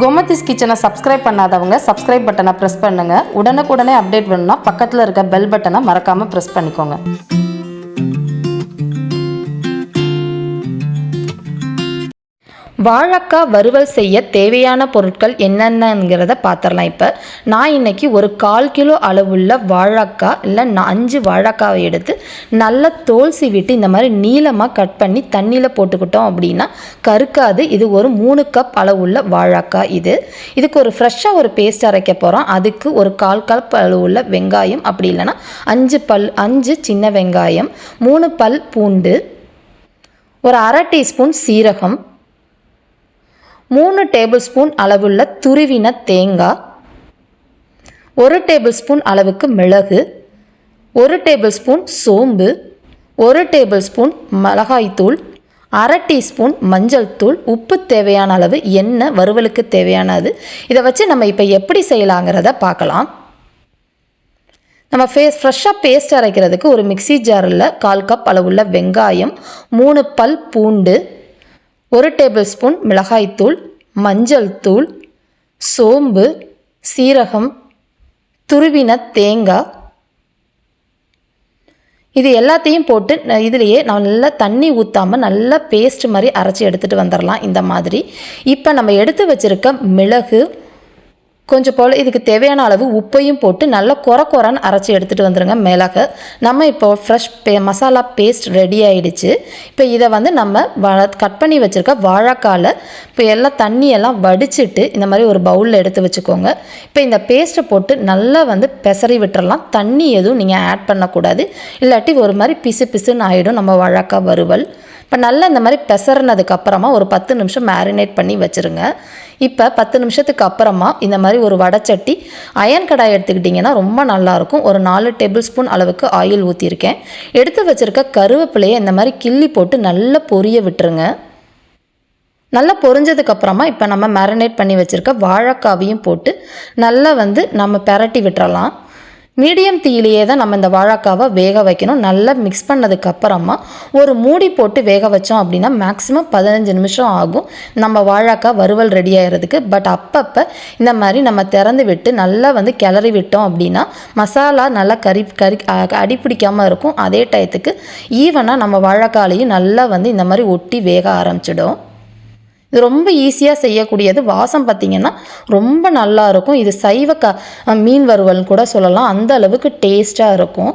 கோமதிஸ் கிச்சனை சப்ஸ்கிரைப் பண்ணாதவங்க சப்ஸ்கிரைப் பட்டனை ப்ரெஸ் பண்ணுங்க. உடனுக்குடனே அப்டேட் பண்ணணும்னா பக்கத்தில் இருக்க பெல் பட்டனை மறக்காமல் ப்ரெஸ் பண்ணிக்கோங்க. வாழைக்காய் வறுவல் செய்ய தேவையான பொருட்கள் என்னென்னங்கிறத பார்த்துடலாம் இப்போ நான் இன்னைக்கு ஒரு கால் கிலோ அளவுள்ள வாழைக்காய் இல்லை நான் அஞ்சு வாழைக்காவை எடுத்து நல்லா தோல் சீவிட்டு இந்த மாதிரி நீளமாக கட் பண்ணி தண்ணியில் போட்டுக்கிட்டோம் அப்படின்னா கருக்காது. இது ஒரு மூணு கப் அளவுள்ள வாழைக்காய் இது. இதுக்கு ஒரு ஃப்ரெஷ்ஷாக ஒரு பேஸ்ட் அரைக்க போகிறோம் அதுக்கு ஒரு கால் கப் அளவுள்ள வெங்காயம் அப்படி இல்லைன்னா அஞ்சு பல் அஞ்சு சின்ன வெங்காயம் மூணு பல் பூண்டு ஒரு அரை டீஸ்பூன் சீரகம் மூணு டேபிள் ஸ்பூன் அளவுள்ள துருவின தேங்காய் ஒரு டேபிள் ஸ்பூன் அளவுக்கு மிளகு ஒரு டேபிள் ஸ்பூன் சோம்பு ஒரு டேபிள் ஸ்பூன் மிளகாய்த்தூள் அரை டீஸ்பூன் மஞ்சள் தூள். உப்பு தேவையான அளவு எண்ணெய் வறுவலுக்கு தேவையானது. இதை வச்சு நம்ம இப்போ எப்படி செய்யலாங்கிறத பார்க்கலாம். நம்ம ஃபேஸ் ஃப்ரெஷ்ஷாக பேஸ்ட் அரைக்கிறதுக்கு ஒரு மிக்ஸி ஜாரில் கால் கப் அளவுள்ள வெங்காயம் மூணு பல் பூண்டு ஒரு டேபிள் ஸ்பூன் மிளகாய்த்தூள் மஞ்சள் தூள் சோம்பு சீரகம் துருவின தேங்காய் இது எல்லாத்தையும் போட்டு இதுலேயே நான் நல்லா தண்ணி ஊற்றாமல் நல்லா பேஸ்ட் மாதிரி அரைச்சி எடுத்துகிட்டு வந்துடலாம் இந்த மாதிரி. இப்போ நம்ம எடுத்து வச்சுருக்க மிளகு கொஞ்சம் போல் இதுக்கு தேவையான அளவு உப்பையும் போட்டு நல்லா குறை குறைன்னு அரைச்சி எடுத்துகிட்டு வந்துடுங்க மேலாக. நம்ம இப்போ ஃப்ரெஷ் பே மசாலா பேஸ்ட் ரெடி ஆகிடுச்சு இப்போ இதை வந்து நம்ம வ கட் பண்ணி வச்சுருக்க வாழைக்கால இப்போ எல்லாம் தண்ணியெல்லாம் வடிச்சிட்டு இந்த மாதிரி ஒரு பவுலில் எடுத்து வச்சுக்கோங்க. இப்போ இந்த பேஸ்ட்டை போட்டு நல்லா வந்து பெசரி விட்டுறலாம். தண்ணி எதுவும் நீங்கள் ஆட் பண்ணக்கூடாது. இல்லாட்டி ஒரு மாதிரி பிசு பிசுன்னு ஆகிடும் நம்ம வாழைக்காய் வறுவல். இப்போ நல்லா இந்த மாதிரி பெசறினதுக்கு அப்புறமா ஒரு பத்து நிமிஷம் மேரினேட் பண்ணி வச்சுருங்க. இப்போ பத்து நிமிஷத்துக்கு அப்புறமா இந்த மாதிரி ஒரு வடைச்சட்டி அயன் கடாய் எடுத்துக்கிட்டிங்கன்னா ரொம்ப நல்லாயிருக்கும். ஒரு நாலு டேபிள் ஸ்பூன் அளவுக்கு ஆயில் ஊற்றியிருக்கேன் எடுத்து வச்சுருக்க கருவேப்பிலையை இந்த மாதிரி கிள்ளி போட்டு நல்லா பொரிய விட்டுருங்க. நல்லா பொரிஞ்சதுக்கப்புறமா இப்போ நம்ம மேரினேட் பண்ணி வச்சுருக்க வாழைக்காவையும் போட்டு நல்லா வந்து நம்ம பெரட்டி விட்டுறலாம். மீடியம் தீயிலேயே தான் நம்ம இந்த வாழைக்காவை வேக வைக்கணும். நல்லா மிக்ஸ் பண்ணதுக்கு அப்புறமா ஒரு மூடி போட்டு வேக வச்சோம் அப்படின்னா மேக்ஸிமம் பதினஞ்சு நிமிஷம் ஆகும். நம்ம வாழைக்காய் வறுவல் ரெடி ஆகிறதுக்கு பட் அப்பப்போ இந்த மாதிரி நம்ம திறந்து விட்டு நல்லா வந்து கிளறி விட்டோம் அப்படின்னா மசாலா நல்லா கறி கறி அடி அடிப்பிடிக்காமல் இருக்கும். அதே டயத்துக்கு ஈவனாக நம்ம வாழைக்காலையும் நல்லா வந்து இந்த மாதிரி ஒட்டி வேக ஆரம்பிச்சிடும். இது ரொம்ப ஈஸியாக செய்யக்கூடியது. வாசம் பார்த்திங்கன்னா ரொம்ப நல்லா இருக்கும். இது சைவ க மீன் வறுவல் கூட சொல்லலாம். அந்த அளவுக்கு டேஸ்ட்டாக இருக்கும்.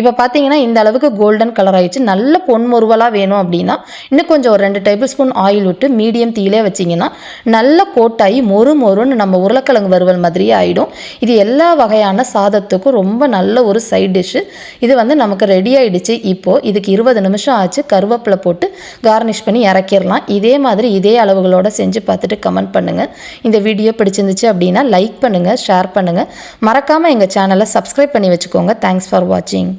இப்போ பார்த்தீங்கன்னா இந்த அளவுக்கு கோல்டன் கலர் ஆயிடுச்சு. நல்ல பொன்முருவலாக வேணும் அப்படின்னா இன்னும் கொஞ்சம் ஒரு ரெண்டு டேபிள் ஸ்பூன் ஆயில் விட்டு மீடியம் தீயிலே வச்சிங்கன்னா நல்ல கோட்டாகி மொறு மொறுன்னு நம்ம உருளைக்கிழங்கு வறுவல் மாதிரியே ஆகிடும் இது எல்லா வகையான சாதத்துக்கும் ரொம்ப நல்ல ஒரு சைட் டிஷ்ஷு இது வந்து நமக்கு ரெடி ஆகிடுச்சு இப்போது இதுக்கு இருபது நிமிஷம் ஆச்சு. கருவேப்பிலை போட்டு கார்னிஷ் பண்ணி இறக்கிடலாம். இதே மாதிரி இதே அளவுகளோட செஞ்சு பார்த்துட்டு கமெண்ட் பண்ணுங்கள் இந்த வீடியோ பிடிச்சிருந்துச்சு அப்படின்னா லைக் பண்ணுங்கள் ஷேர் பண்ணுங்கள் மறக்காமல் எங்கள் சேனலை சப்ஸ்கிரைப் பண்ணி வச்சுக்கோங்க. தேங்க்ஸ் ஃபார் வாட்சிங்